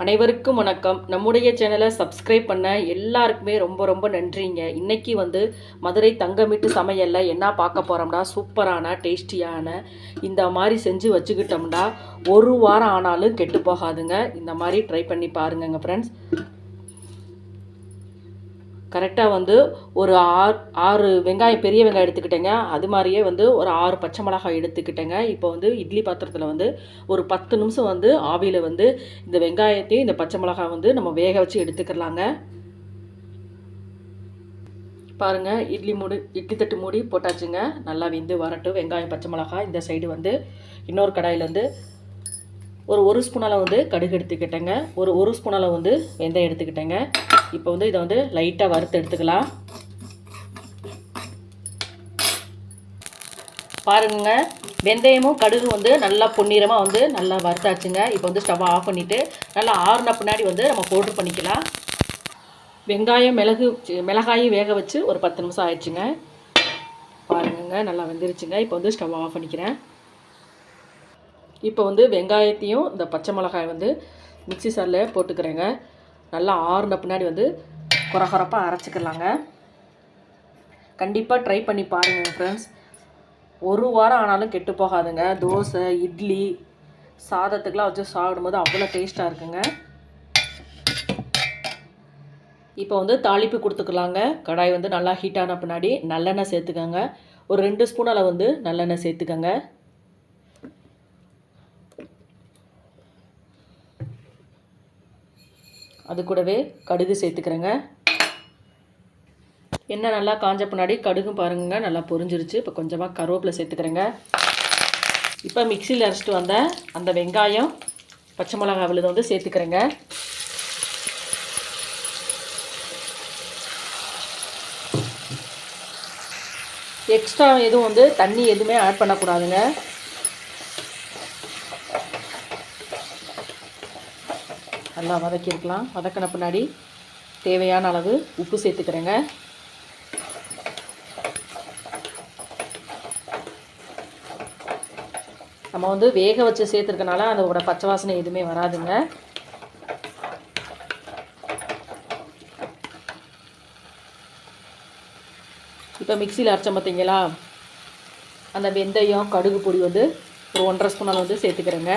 அனைவருக்கும் வணக்கம். நம்முடைய சேனலை சப்ஸ்கிரைப் பண்ண எல்லாருக்குமே ரொம்ப ரொம்ப நன்றிங்க. இன்னைக்கு வந்து மதுரை தங்கமிட்டு சமையலில் என்ன பார்க்க போகிறோம்னா சூப்பரான டேஸ்டியான இந்த மாதிரி செஞ்சு வச்சுக்கிட்டோம்னா ஒரு வாரம் ஆனாலும் கெட்டு போகாதுங்க. இந்த மாதிரி ட்ரை பண்ணி பாருங்கங்க ஃப்ரெண்ட்ஸ் கரெக்டாக வந்து ஒரு ஆறு ஆறு வெங்காயம் பெரிய வெங்காயம் எடுத்துக்கிட்டேங்க. அது மாதிரியே வந்து ஒரு ஆறு பச்சை மிளகாய் எடுத்துக்கிட்டேங்க. இப்போ வந்து இட்லி பாத்திரத்தில் வந்து ஒரு பத்து நிமிஷம் வந்து ஆவியில் வந்து இந்த வெங்காயத்தையும் இந்த பச்சை மிளகாய் வந்து நம்ம வேக வச்சு எடுத்துக்கலாங்க. பாருங்கள் இட்லி மூடி இட்லி தட்டு மூடி போட்டாச்சுங்க. நல்லா வெந்து வரட்டும். வெங்காயம் பச்சை மிளகாய் இந்த சைடு வந்து இன்னொரு கடாயில் வந்து ஒரு ஒரு ஸ்பூனால் வந்து கடுகு எடுத்துக்கிட்டேங்க. ஒரு ஒரு ஸ்பூனால் வந்து வெந்தயம் எடுத்துக்கிட்டேங்க. இப்போ வந்து இதை வந்து லைட்டாக வறுத்து எடுத்துக்கலாம். பாருங்க வெந்தயமும் கடுகு வந்து நல்லா பொன்னிறமாக வந்து நல்லா வறுத்தாச்சுங்க. இப்போ வந்து ஸ்டவ் ஆஃப் பண்ணிவிட்டு நல்லா ஆறுன பின்னாடி வந்து நம்ம பவுட்ரு பண்ணிக்கலாம். வெங்காயம் மிளகு மிளகாயும் வேக வச்சு ஒரு பத்து நிமிஷம் ஆயிடுச்சுங்க. பாருங்கங்க நல்லா வெந்துருச்சுங்க. இப்போ வந்து ஸ்டவ் ஆஃப் பண்ணிக்கிறேன். இப்போ வந்து வெங்காயத்தையும் இந்த பச்சை மிளகாய் வந்து மிக்சி சாரில் போட்டுக்கிறேங்க. நல்லா ஆறுன பின்னாடி வந்து குறகுறப்பாக அரைச்சிக்கலாங்க. கண்டிப்பாக ட்ரை பண்ணி பாருங்கள் ஃப்ரெண்ட்ஸ் ஒரு வாரம் ஆனாலும் கெட்டு போகாதுங்க. தோசை இட்லி சாதத்துக்கெலாம் வச்சு சாப்பிடும்போது அவ்வளோ டேஸ்ட்டாக இருக்குங்க. இப்போ வந்து தாளிப்பு கொடுத்துக்கலாங்க. கடாய் வந்து நல்லா ஹீட்டான பின்னாடி நல்லெண்ணெய் சேர்த்துக்கோங்க. ஒரு ரெண்டு ஸ்பூன் அளவு வந்து நல்லெண்ணெய் சேர்த்துக்கோங்க. அது கூடவே கடுகு சேர்த்துக்கிறேங்க. எண்ணெய் நல்லா காஞ்ச பின்னாடி கடுகும் பாருங்க நல்லா பொரிஞ்சிருச்சு. இப்போ கொஞ்சமாக கருவேப்பிலை சேர்த்துக்கிறேங்க. இப்போ மிக்சியில் அரைச்சிட்டு வந்த அந்த வெங்காயம் பச்சை மிளகா விழுது வந்து சேர்த்துக்கிறேங்க. எக்ஸ்ட்ரா எதுவும் வந்து தண்ணி எதுவுமே ஆட் பண்ணக்கூடாதுங்க. நல்லா வதக்கியிருக்கலாம். வதக்கின பின்னாடி தேவையான அளவு உப்பு சேர்த்துக்கிறேங்க. நம்ம வந்து வேக வச்சு சேர்த்துருக்கனால அதோட பச்சை வாசனை எதுவுமே வராதுங்க. இப்போ மிக்சியில் அரைச்சோம் பார்த்தீங்களா அந்த வெந்தயம் கடுகு பொடி வந்து ஒரு ஒன்றரை ஸ்பூன் அளவு வந்து சேர்த்துக்கிறேங்க.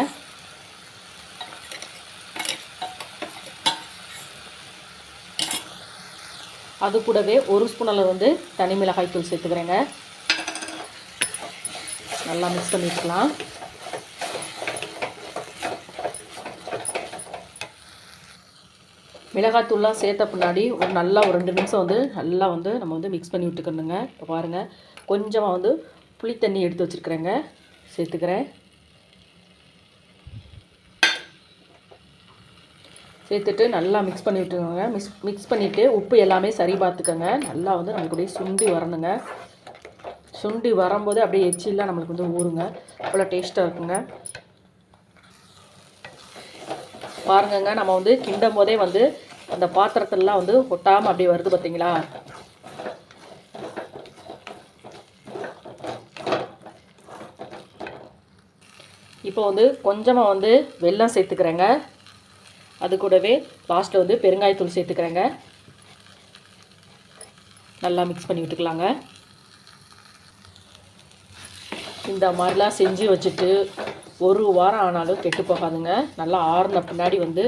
அது கூடவே ஒரு ஸ்பூன் அளவு வந்து தனி மிளகாய் தூள் சேர்த்துக்கிறேங்க. நல்லா மிக்ஸ் பண்ணிக்கலாம் மிளகாத்தூள்லாம் சேர்த்த பின்னாடி ஒரு நல்லா ஒரு ரெண்டு நிமிஷம் வந்து நல்லா வந்து நம்ம வந்து மிக்ஸ் பண்ணி விட்டுக்கணுங்க. இப்போ பாருங்கள் கொஞ்சமாக வந்து புளி தண்ணி எடுத்து வச்சுருக்குறேங்க. சேர்த்துக்கிறேன். சேர்த்துட்டு நல்லா மிக்ஸ் பண்ணி விட்டுக்கோங்க. மிக்ஸ் மிக்ஸ் பண்ணிவிட்டு உப்பு எல்லாமே சரி பார்த்துக்கோங்க. நல்லா வந்து நமக்கு அப்படியே சுண்டி வரணுங்க. சுண்டி வரும்போது அப்படியே எச்சிலாம் நம்மளுக்கு வந்து ஊறுங்க. அவ்வளோ டேஸ்ட்டாக இருக்குங்க. பாருங்கங்க நம்ம வந்து கிண்டும் போதே வந்து அந்த பாத்திரத்திலலாம் வந்து ஒட்டாமல் அப்படியே வருது பார்த்தீங்களா இப்போ வந்து கொஞ்சமாக வந்து வெல்லம் சேர்த்துக்கிறேங்க. அது கூடவே லாஸ்ட்டில் வந்து பெருங்காயத்தூள் சேர்த்துக்கிறேங்க. நல்லா மிக்ஸ் பண்ணி விட்டுக்கலாங்க. இந்த மாதிரிலாம் செஞ்சு வச்சுட்டு ஒரு வாரம் ஆனாலும் கெட்டு போகாதுங்க. நல்லா ஆறுன பின்னாடி வந்து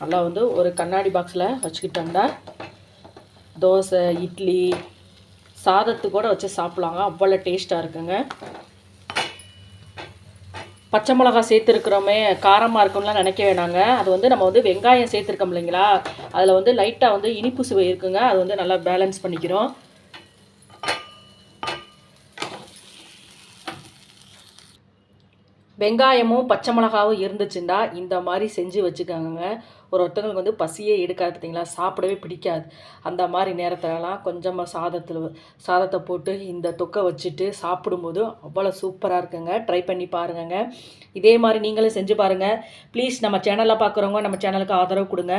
நல்லா வந்து ஒரு கண்ணாடி பாக்ஸில் வச்சுக்கிட்டோம்னா தோசை இட்லி சாதத்து கூட வச்சு சாப்பிட்லாங்க. அவ்வளோ டேஸ்ட்டாக இருக்குங்க. பச்சை மிளகா சேர்த்துருக்குறோமே காரமாக இருக்கும்லாம் நினைக்க வேணாங்க. அது வந்து நம்ம வந்து வெங்காயம் சேர்த்துருக்கோம் இல்லைங்களா? அதில் வந்து லைட்டாக வந்து இனிப்பு சுவை இருக்குங்க. அது வந்து நல்லா பேலன்ஸ் பண்ணிக்கிறோம். வெங்காயமும் பச்சை மிளகாவும் இருந்துச்சுன்னா இந்த மாதிரி செஞ்சு வச்சுக்கோங்க. ஒரு ஒருத்தவங்களுக்கு வந்து பசியே எடுக்காது பார்த்தீங்களா சாப்பிடவே பிடிக்காது. அந்த மாதிரி நேரத்துலலாம் கொஞ்சமாக சாதத்தில் சாதத்தை போட்டு இந்த தொக்கை வச்சுட்டு சாப்பிடும்போது அவ்வளோ சூப்பராக இருக்குங்க. ட்ரை பண்ணி பாருங்கங்க. இதே மாதிரி நீங்களும் செஞ்சு பாருங்கள் ப்ளீஸ் நம்ம சேனலில் பார்க்குறவங்க நம்ம சேனலுக்கு ஆதரவு கொடுங்க.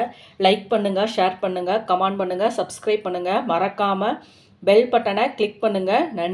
லைக் பண்ணுங்கள் ஷேர் பண்ணுங்கள் கமெண்ட் பண்ணுங்கள் சப்ஸ்கிரைப் பண்ணுங்கள் மறக்காமல் பெல் பட்டனை கிளிக் பண்ணுங்கள் நன்றி.